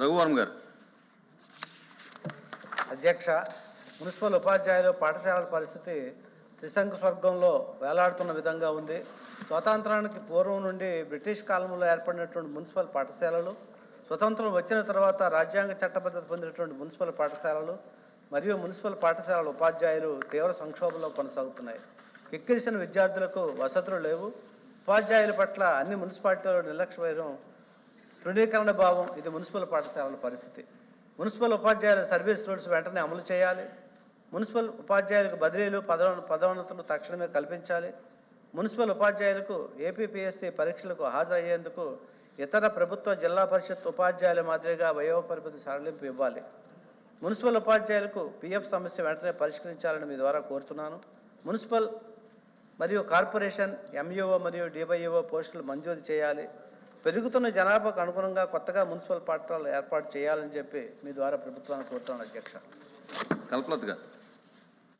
రఘువరం గారు. అధ్యక్ష మున్సిపల్ ఉపాధ్యాయులు పాఠశాలల పరిస్థితి త్రిశంకు స్వర్గంలో వేలాడుతున్న విధంగా ఉంది. స్వాతంత్రానికి పూర్వం నుండి బ్రిటిష్ కాలంలో ఏర్పడినటువంటి మున్సిపల్ పాఠశాలలు స్వతంత్రం వచ్చిన తర్వాత రాజ్యాంగ చట్టబద్ధత పొందినటువంటి మున్సిపల్ పాఠశాలలు మరియు మున్సిపల్ పాఠశాలల ఉపాధ్యాయులు తీవ్ర సంక్షోభంలో కొనసాగుతున్నాయి. కిక్కిరిసిన విద్యార్థులకు వసతులు లేవు. ఉపాధ్యాయుల పట్ల అన్ని మున్సిపాలిటీలలో నిర్లక్ష్య వైరం తృణీకరణ భావం ఇది మున్సిపల్ పాఠశాలల పరిస్థితి. మున్సిపల్ ఉపాధ్యాయుల సర్వీస్ రూల్స్ వెంటనే అమలు చేయాలి. మున్సిపల్ ఉపాధ్యాయులకు బదిలీలు పదవ పదోన్నతులు తక్షణమే కల్పించాలి. మున్సిపల్ ఉపాధ్యాయులకు ఏపీపీఎస్సీ పరీక్షలకు హాజరయ్యేందుకు ఇతర ప్రభుత్వ జిల్లా పరిషత్ ఉపాధ్యాయుల మాదిరిగా వయోపరిమితి సడలింపు ఇవ్వాలి. మున్సిపల్ ఉపాధ్యాయులకు పిఎఫ్ సమస్య వెంటనే పరిష్కరించాలని మీ ద్వారా కోరుతున్నాను. మున్సిపల్ మరియు కార్పొరేషన్ ఎంఈఓ మరియు డివైఓ పోస్టులు మంజూరు చేయాలి. పెరుగుతున్న జనాభాకు అనుగుణంగా కొత్తగా మున్సిపల్ పాఠశాలలు ఏర్పాటు చేయాలని చెప్పి మీ ద్వారా ప్రభుత్వాన్ని కోరుతున్నాను అధ్యక్ష. కల్పలత్ గారు.